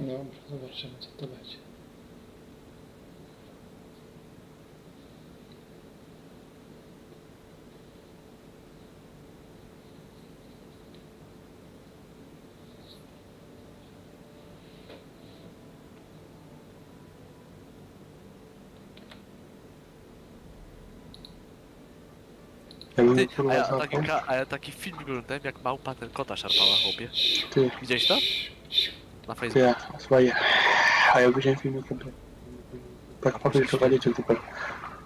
Dobra, zobaczymy co to będzie. Ja bym Ty, kurwa a, ja, zapał. taki, a ja taki film oglądałem jak małpa ten kota szarpała chłopie. Ty, Widziałeś to? Na Facebooku. ja, słuchaj, a ja widziałem filmik, to tak papież to walicie tylko.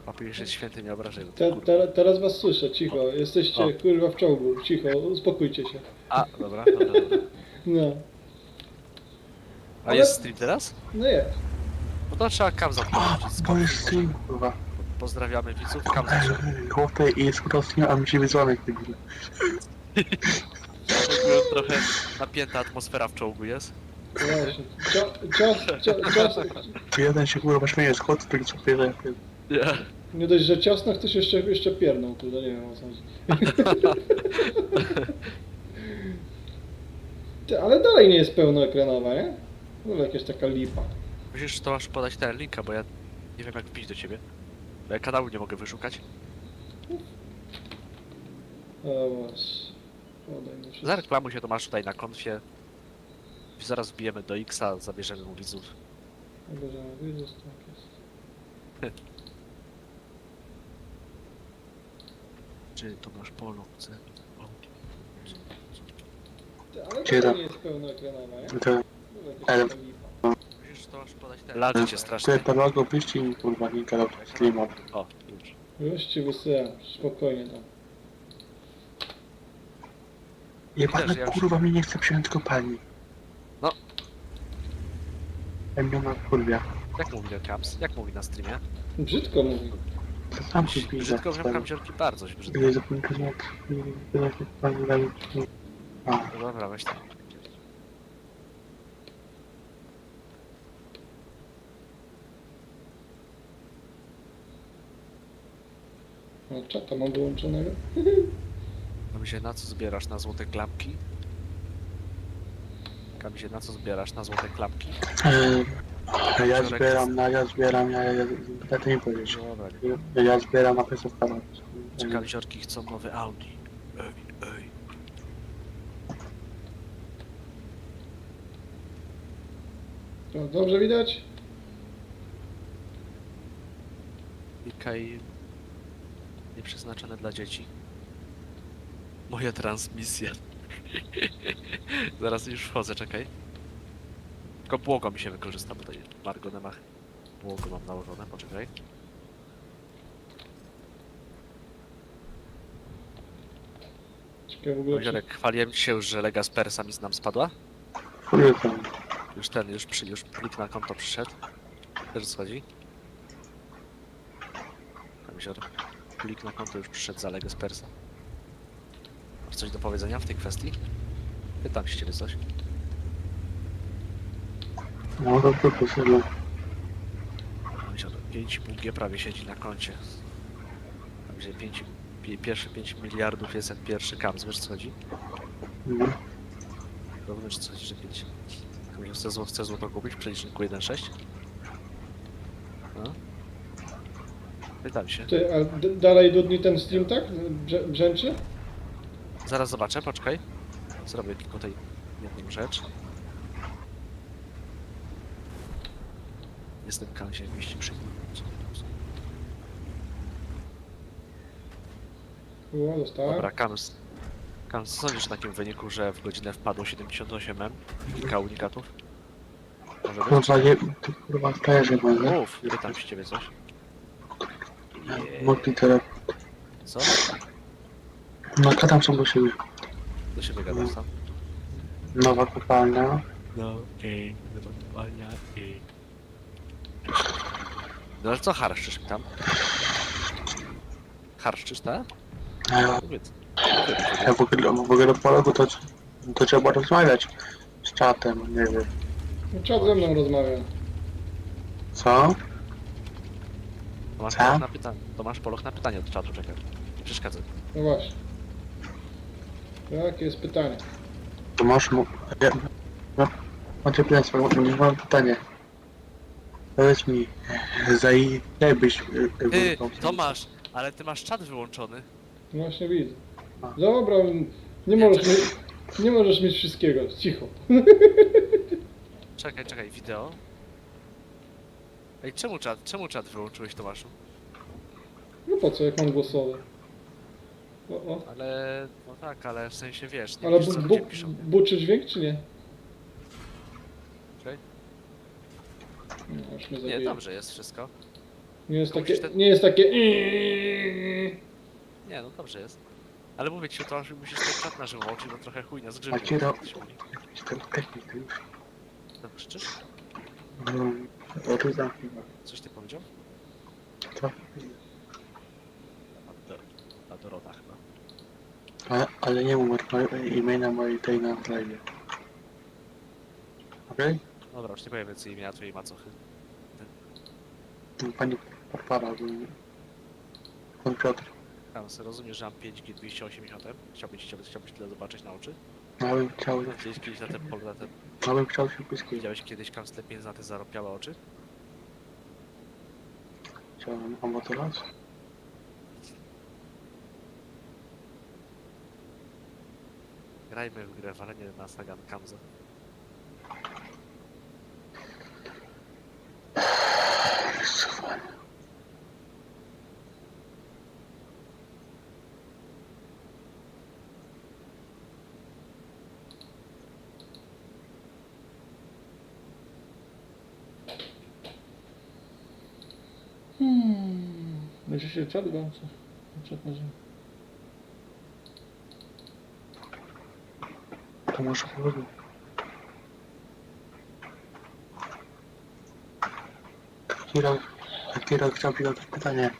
Papież jest święty, nie obrażaj. Te, te, teraz was słyszę, cicho. Jesteście O. kurwa w czołgu, cicho, uspokójcie się. A, dobra, dobra, dobra. No, A Ale- jest stream teraz? no jest. No to trzeba kam A, zamknąć. bo jest stream, kurwa. Pozdrawiamy widzów, kam. Chłopie i jest rosnie, a mi się wyzwanek debil. Trochę napięta atmosfera w czołgu jest. Właśnie. Cio, cios, cio, cios, Jeden się kurwa śmieje z chłopcy, tylko co pierze, Nie. nie dość, że ciosno ktoś jeszcze, jeszcze piernął, nie wiem o co chodzi. Ty, ale dalej nie jest pełnoekranowa, nie? No jakaś taka lipa. Musisz to aż podać ten linka, bo ja nie wiem jak wbić do ciebie. Bo ja kanału nie mogę wyszukać. O was. Podaj mi wszystko. Zareklamuj się, to masz tutaj na konfie. Zaraz wbijemy do Xa, zabierzemy mu widzów. Bierzemy widzów, tak jest. Czy Tomasz Polo chce? O. Ty, ale dalej da- nie jest nie? To, Ale- lipa. Musisz to aż podać ten. Lagi cię to strasznie. to logo wyjście i kurwa linka do streama. O, już. Już ci wysyłam, spokojnie tam. Jebana kurwa mi nie chce przyjąć kopalni. No. Ja mnie na kurwia. Jak mówi na Caps? Jak mówi na streamie? Brzydko mówi. To sam się pizza. Brzydko wiem kamziorki bardzo się brzydko. Ile zapomnę, że jak pani daje. A, No Dobra, weź tam. No, czata mam wyłączonego. Kamzie, na co zbierasz na złote klapki? Kamzie, na co zbierasz na złote klapki? Eee, ja zbieram, na, ja zbieram, ja, ja, ja, ja to nie powiedzieć. Dobra, Ja, ja zbieram na pesówkę. czy kamziorki chcą nowy Audi? Ej, ej. To dobrze widać? Klikaj nieprzeznaczone dla dzieci. Moja transmisja. Zaraz już wchodzę, czekaj. Tylko błogo mi się wykorzysta, bo tutaj Margo Nemach. Błogo mam nałożone, poczekaj. Ciekawe w ogóle czy... Kamziorek, chwaliłem ci się już, że Lega z Persami z nam spadła? Tam. Już ten, już, przy, już plik na konto przyszedł. Też schodzi. Kamzior, plik na konto już przyszedł za Legę z Persa. Masz coś do powiedzenia w tej kwestii? Pytam się ciebie coś. No to to to sobie. Kamzior, 5,5G prawie siedzi na koncie. Tam gdzie 5, pi- pierwsze 5 miliardów jest jak pierwszy kams, wiesz co chodzi? No. Rozumiesz co chodzi, że 5. Kamzior chce, zło, chce złoto kupić w przeliczniku 1,6? No? Pytam się. Ty, a d- dalej dudni ten stream, tak? Brze brzęczy? Zaraz zobaczę, poczekaj. Zrobię tylko tutaj jedną rzecz. Jestem kansie mieści przy O, dostałem. Dobra, Kams. Kams, sądzisz o takim wyniku, że w godzinę wpadło 78M? Kilka unikatów? Może być? Kurwa, nie, ty kurwa może. Mów, pytam się ciebie coś. Mogli teraz. Co? Nakładam są do siebie. Do siebie gadasz tam? Nowa kopalnia. No, ej, wywątpania, ej. No ale co harszczysz mi tam? Harszczysz, tak? Ja, Powiedz. ja w ogóle, w ogóle po roku to, to trzeba rozmawiać z czatem, nie wiem. No, Czat ze mną rozmawia. Co? To masz Co? poloch na pytanie. To masz poloch na pytanie od czatu, czekaj. Nie przeszkadzaj. No właśnie. Jakie jest pytanie? To masz mu... Ja, no, Macie Państwo, mam- pytanie. Powiedz mi, zaj... jak byś... y, y, Ty, Tomasz, ale ty masz czat wyłączony. No Właśnie widzę. Dobra, nie możesz mieć, nie możesz mieć wszystkiego. Cicho. Czekaj, czekaj, wideo. Ej, czemu czat, czemu czat wyłączyłeś, Tomaszu? No po co, jak mam głosowe? O, o. Ale, no tak, ale w sensie wiesz, nie Ale wiesz, bu, co bu, ludzie piszą. buczy dźwięk, czy nie? Czekaj. No, aż mnie Nie, zabije. dobrze jest wszystko. Nie jest To takie, musisz te- nie jest takie... Nie, no dobrze jest. Ale mówię ci, Tomasz, musisz ten czat na żywo włączyć, bo trochę chujnia z A ci ro- grzybem. Jestem technik już. To krzyczysz? No, o tu zamknij. Coś ty powiedział? Co? A, do, a Dorota chyba. Ale, ale nie mów imienia mojej tej na live. Okej? Dobra, już nie powiem więcej imienia twojej macochy. Pani Barbara, bo... Pan Piotr. Tam sobie rozumiesz, że mam 5G 280 M? Chciałbyś, chciałbyś, chciałbyś tyle zobaczyć na oczy? Ja bym chciał, Gdzieś kiedyś na ten pol, na ten... ja bym chciał się błyskieć. Widziałeś kiedyś kamstle pieniędzy na te zarobiałe oczy? Chciałem, a może teraz? Grajmy w grę walenie na Sagan Kamza. Hmm. Będzie się czat włącza. Czat na żywo. To może powiedzieć. Kira, Kira chciał ci zadać pytanie.